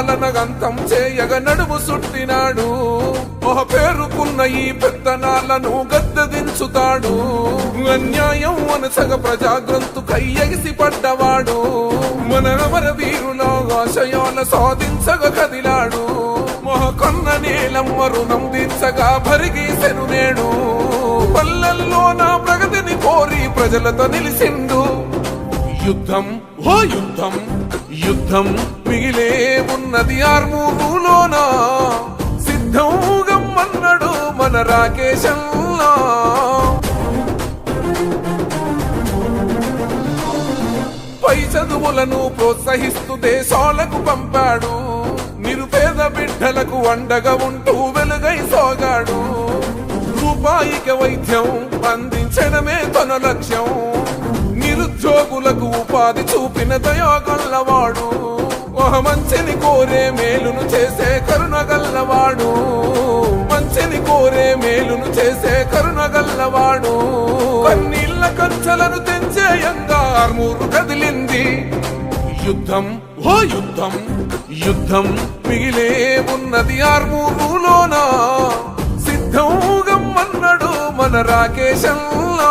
నియంత చేయగ నడుము సుట్టినాడు. ఒక పేరుకున్న ఈ పెత్తనాలను గద్దదించుతాడు. అన్యాయం అనసగ ప్రజాగ్రంతు కయ్యగిసి పడ్డవాడు. మన అమర ఆశయాల సాధించగ కదిలాడు. మొహకొన్న నీలమ్మ రుణం దించగా భరిగీసెను నేడు. పల్లెల్లో నా ప్రగతిని కోరి ప్రజలతో నిలిసిండు. యుద్ధం ఓ యుద్ధం యుద్ధం. మిగిలే ఉన్నది ఆర్మూరులోన. సిద్ధంగమ్మన్నాడు మన రాకేశంలా. పై చదువులను ప్రోత్సహిస్తూ దేశాలకు పంపాడు. నిరుపేద బిడ్డలకు అండగా ఉంటూ వెలుగై సాగాడు. రూపాయిక వైద్యం అందించడమే తన లక్ష్యం. నిరుద్యోగులకు ఉపాధి చూపిన దయాగల్లవాడు. ఒక మంచిని కోరే మేలును చేసే కరుణగల్లవాడు మంచిని కోరే మేలును చేసే కరుణగల్లవాడు కన్నీళ్ళ కంచెలను తెంచే యంగార్మూరు కదిలింది. యుద్ధం ఓ యుద్ధం యుద్ధం మిగిలే ఉన్నది ఆర్మూరులోన సిద్ధంగమ్మన్నాడు మన రాకేశంలా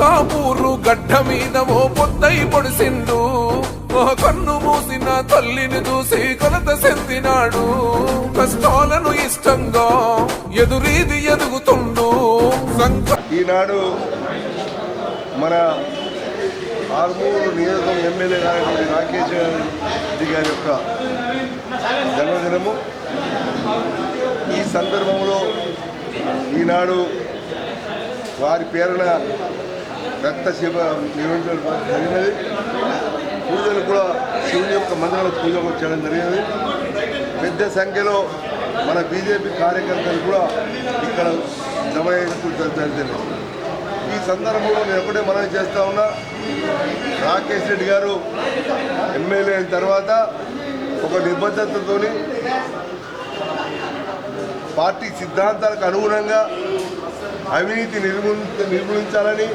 కాపూరు గడ్డ మీద ఓ పొద్దై పొడిసిండు. ఓ కన్ను మూసిన తల్లిని చూసి కొలత చెందినాడు. కష్టాలను ఇష్టంగా ఎదురీది ఎదుగుతుండు. ఈనాడు మన ఆర్మూరు నియోజకవర్గం ఎమ్మెల్యే గారి రాకేష్ రెడ్డి గారి యొక్క జన్మదినము. ఈ సందర్భంలో ఈనాడు వారి పేరున రక్త శివ నిర్వహించడం జరిగినది. పూజలు కూడా శివుని యొక్క మందిరంలో పూజ చేయడం జరిగినది. పెద్ద సంఖ్యలో మన బీజేపీ కార్యకర్తలు కూడా ఇక్కడ జమ జరిగింది. ఈ సందర్భంలో నేను ఒకటే మనం చేస్తా ఉన్నా. రాకేష్ రెడ్డి గారు ఎమ్మెల్యే అయిన తర్వాత ఒక నిబద్ధతతో పార్టీ సిద్ధాంతాలకు అనుగుణంగా అవినీతి నిర్మూ నిర్మూలించాలని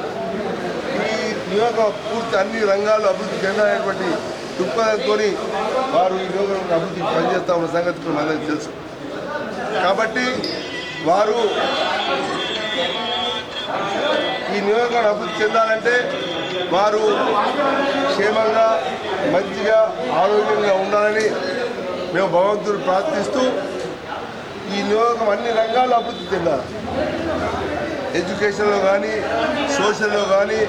నియోజక పూర్తి అన్ని రంగాలు అభివృద్ధి చెందాలనేటువంటి దృక్పథంతో వారు ఈ నియోజకవర్గం అభివృద్ధికి పనిచేస్తా ఉన్న సంగతి మనందరికీ తెలుసు. కాబట్టి వారు ఈ నియోజకవర్గం అభివృద్ధి చెందాలంటే వారు క్షేమంగా మంచిగా ఆరోగ్యంగా ఉండాలని మేము భగవంతుడు ప్రార్థిస్తూ ఈ నియోజకం అన్ని రంగాల్లో అభివృద్ధి చెందాలి. ఎడ్యుకేషన్లో కానీ సోషల్లో కానీ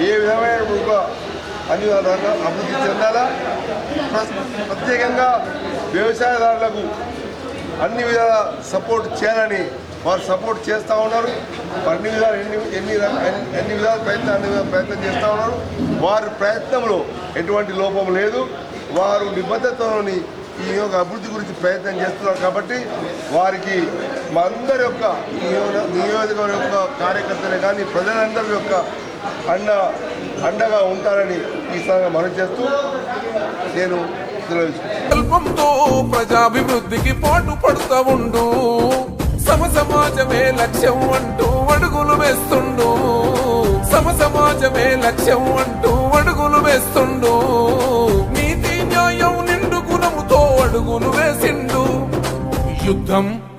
ఏ విధమైన ఒక అన్ని అభివృద్ధి చెందాలా? ప్రత్యేకంగా వ్యవసాయదారులకు అన్ని విధాల సపోర్ట్ చేయాలని వారు సపోర్ట్ చేస్తూ ఉన్నారు. అన్ని విధాలు ఎన్ని ఎన్ని ఎన్ని- విధాల ప్రయత్నం అన్ని ప్రయత్నం చేస్తూ ఉన్నారు. వారి ప్రయత్నంలో ఎటువంటి లోపం లేదు. వారు నిబద్ధతలోని ఈ యొక్క అభివృద్ధి గురించి ప్రయత్నం చేస్తున్నారు కాబట్టి వారికి మా అందరి యొక్క ఈ నియోజక- నియోజకవర్గం యొక్క కార్యకర్తలే కానీ ప్రజలందరి యొక్క అండ అండగా ఉంటారని ఈ సందర్భంగా మనం చేస్తూ నేను తెలియజేస్తున్నాను ప్రజాభివృద్ధికి పాటు పడుతూ ఉండు. సమ సమాజమే లక్ష్యం అంటూ అడుగులు వేస్తుండు. సమ సమాజమే లక్ష్యం అంటూ అడుగులు వేస్తుండు. నీతి న్యాయం నిండు గుణముతో అడుగులు వేసిండు. యుద్ధం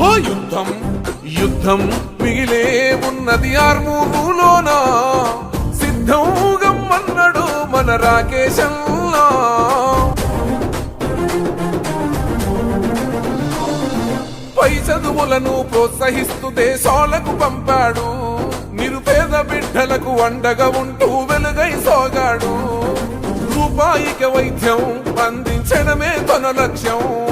ఓ యుద్ధం యుద్ధం మిగిలే ఉన్నది ఆర్మూరులోనా. సిద్ధం గమ్మన్నాడు మన రాకేశంలా. పై చదువులను ప్రోత్సహిస్తూ దేశాలకు పంపాడు. నిరుపేద బిడ్డలకు అండగా ఉంటూ వెలుగై సాగాడు. రూపాయిక వైద్యం అందించడమే తన లక్ష్యం.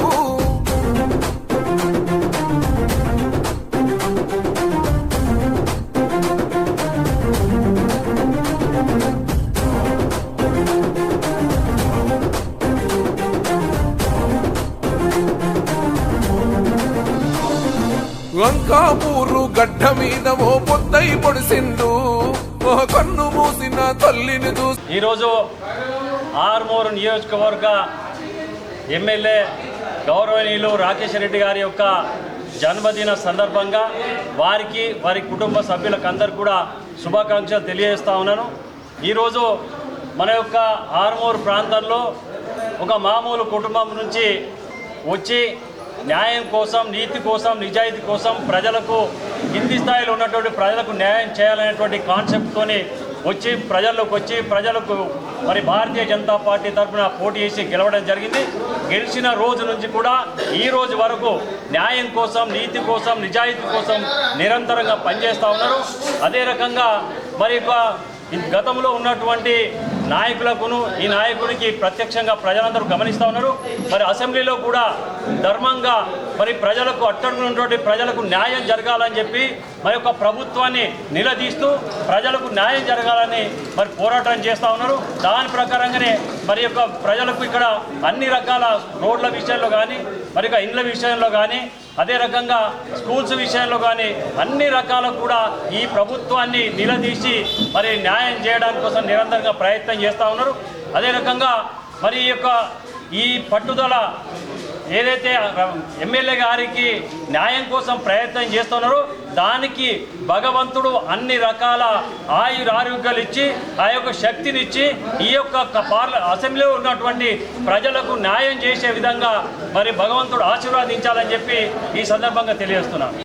లంకాపూరు గడ్డ మీద ఓ పొద్దై పొడిసిండు. ఓ కన్ను మూసిన తల్లిని చూసి ఈరోజు ఆర్మూరు నియోజకవర్గ ఎమ్మెల్యే గౌరవనీయులు రాకేష్ రెడ్డి గారి యొక్క జన్మదిన సందర్భంగా వారికి వారి కుటుంబ సభ్యులకు అందరు కూడా శుభాకాంక్షలు తెలియజేస్తా ఉన్నాను. ఈరోజు మన యొక్క ఆర్మూరు ప్రాంతంలో ఒక మామూలు కుటుంబం నుంచి వచ్చి న్యాయం కోసం నీతి కోసం నిజాయితీ కోసం ప్రజలకు కింది స్థాయిలో ఉన్నటువంటి ప్రజలకు న్యాయం చేయాలనేటువంటి కాన్సెప్ట్తోని వచ్చి ప్రజల్లోకి వచ్చి ప్రజలకు మరి భారతీయ జనతా పార్టీ తరఫున పోటీ చేసి గెలవడం జరిగింది. గెలిచిన రోజు నుంచి కూడా ఈ రోజు వరకు న్యాయం కోసం నీతి కోసం నిజాయితీ కోసం నిరంతరంగా పనిచేస్తూ ఉన్నారు. అదే రకంగా మరి ఒక గతంలో ఉన్నటువంటి నాయకులకును ఈ నాయకుడికి ప్రత్యక్షంగా ప్రజలందరూ గమనిస్తూ ఉన్నారు. మరి అసెంబ్లీలో కూడా ధర్మంగా మరి ప్రజలకు అట్టడుగున్నటువంటి ప్రజలకు న్యాయం జరగాలని చెప్పి మరి యొక్క ప్రభుత్వాన్ని నిలదీస్తూ ప్రజలకు న్యాయం జరగాలని మరి పోరాటం చేస్తూ ఉన్నారు. దాని ప్రకారంగానే మరి యొక్క ప్రజలకు ఇక్కడ అన్ని రకాల రోడ్ల విషయంలో కానీ మరి ఇండ్ల విషయంలో కానీ అదే రకంగా స్కూల్స్ విషయంలో కానీ అన్ని రకాల కూడా ఈ ప్రభుత్వాన్ని నిలదీసి మరి న్యాయం చేయడానికి కోసం నిరంతరంగా ప్రయత్నం చేస్తూ ఉన్నారు. అదే రకంగా మరి ఈ యొక్క ఈ పట్టుదల ఏదైతే ఎమ్మెల్యే గారికి న్యాయం కోసం ప్రయత్నం చేస్తున్నారో దానికి భగవంతుడు అన్ని రకాల ఆయుర ఆరోగ్యాలు ఇచ్చి ఆ యొక్క శక్తినిచ్చి ఈ యొక్క పార్ల అసెంబ్లీలో ఉన్నటువంటి ప్రజలకు న్యాయం చేసే విధంగా మరి భగవంతుడు ఆశీర్వాదించాలని చెప్పి ఈ సందర్భంగా తెలియజేస్తున్నాను.